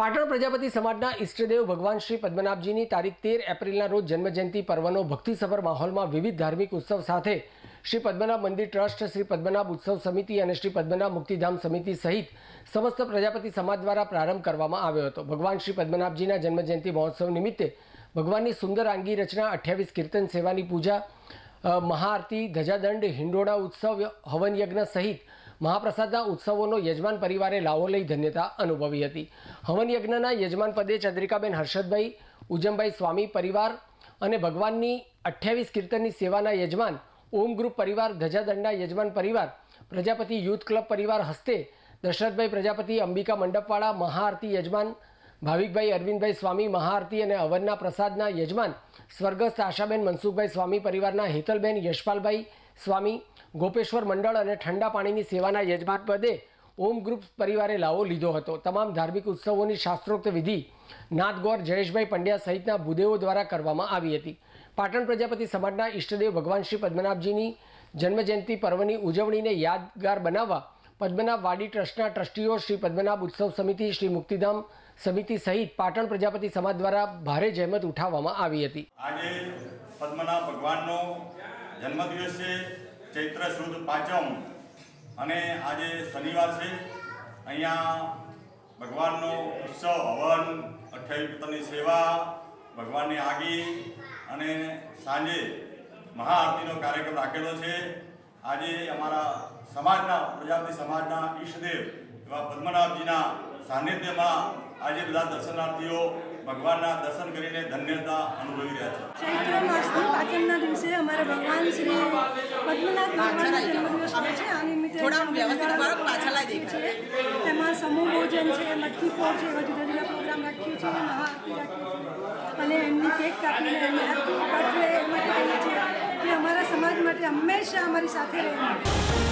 પાટણ પ્રજાપતિ સમાજના ઈષ્ટદેવ ભગવાન શ્રી પદ્મનાભજીની તારીખ તેર એપ્રિલના રોજ જન્મજયંતિ પર્વનો ભક્તિસભર માહોલમાં વિવિધ ધાર્મિક ઉત્સવ સાથે શ્રી પદ્મનાભ મંદિર ટ્રસ્ટ, શ્રી પદ્મનાભ ઉત્સવ સમિતિ અને શ્રી પદ્મનાભ મુક્તિધામ સમિતિ સહિત સમસ્ત પ્રજાપતિ સમાજ દ્વારા પ્રારંભ કરવામાં આવ્યો હતો. ભગવાન શ્રી પદ્મનાભજીના જન્મજયંતિ મહોત્સવ નિમિત્તે ભગવાનની સુંદર આંગી રચના, અઠ્યાવીસ કીર્તન સેવાની પૂજા મહાઆરતી, ધજાદંડ, હિંડોળા ઉત્સવ હવન યજ્ઞ સહિત મહાપ્રસાદના ઉત્સવોનો યજમાન પરિવારે લાવો લઈ ધન્યતા અનુભવી હતી. હવન યજ્ઞના યજમાન પદે ચંદ્રિકાબેન હર્ષદભાઈ, ઉજમભાઈ સ્વામી પરિવાર અને ભગવાનની અઠ્યાવીસ કીર્તનની સેવાના યજમાન, ઓમ ગ્રુપ પરિવાર, ધજાદંડના યજમાન પરિવાર, પ્રજાપતિ યુથ ક્લબ પરિવાર હસ્તે દશરથભાઈ પ્રજાપતિ, અંબિકા મંડપવાળા, મહાઆરતી યજમાન ભાવિકભાઈ અરવિંદભાઈ સ્વામી મહાઆરતી અને અવનના પ્રસાદના યજમાન સ્વર્ગસ્થ આશાબેન મનસુખભાઈ સ્વામી પરિવારના હેતલબેન યશપાલભાઈ સ્વામી, ગોપેશ્વર મંડળ અને ઠંડા પાણીની સેવાના યજમાન પદે ઓમ ગ્રુપ પરિવારે લાવો લીધો હતો. તમામ ધાર્મિક ઉત્સવોની શાસ્ત્રોક્ત વિધિ નાથગોર જયેશભાઈ પંડ્યા સહિતના ભૂદેવો દ્વારા કરવામાં આવી હતી. પાટણ પ્રજાપતિ સમાજના ઈષ્ટદેવ ભગવાન શ્રી પદ્મનાભજીની જન્મજયંતિ પર્વની ઉજવણીને યાદગાર બનાવવા પદ્મનાભ વાડી ટ્રસ્ટના ટ્રસ્ટીઓ શ્રી પદ્મનાભ ઉત્સવ સમિતિ, શ્રી મુક્તિધામ સમિતિ સહિત પાટણ પ્રજાપતિ સમાજ દ્વારા ભારે જહેમત ઉઠાવવામાં આવી હતી. આજે પદ્મનાભ ભગવાનનો જન્મદિવસ છે, ચૈત્ર સુદ પાંચમ. અને આજે શનિવાર છે. અહીંયા ભગવાનનો ઉત્સવ, હવન અઠ્યાવીસ પોતાની સેવા, ભગવાનની આગી અને સાંજે મહાઆરતીનો કાર્યક્રમ રાખેલો છે. આજે અમારા સમાજના પ્રજાપતિ સમાજના ઈષ્ટદેવ એવા પદ્મનાથજીના સાનિધ્યમાં આજે બધા દર્શનાર્થીઓ ભગવાનના દર્શન કરીને ધન્યતા અનુભવી રહ્યા છે ચૈત્ર માસની પાંચમના દિવસે અમારા ભગવાન શ્રી પદ્મનાથ ભગવાનનો જન્મદિવસ હોય છે આ નિમિત્તે. છીએ. સમૂહ ભોજન છે મટકી ફોર છે એવા જુદા જુદા પ્રોગ્રામ રાખીએ છીએ મહાઆરતી રાખીએ છે અને એમની કેક કાપીને એમને એ માટે કહીએ છીએ કે અમારા સમાજ હંમેશા અમારી સાથે રહે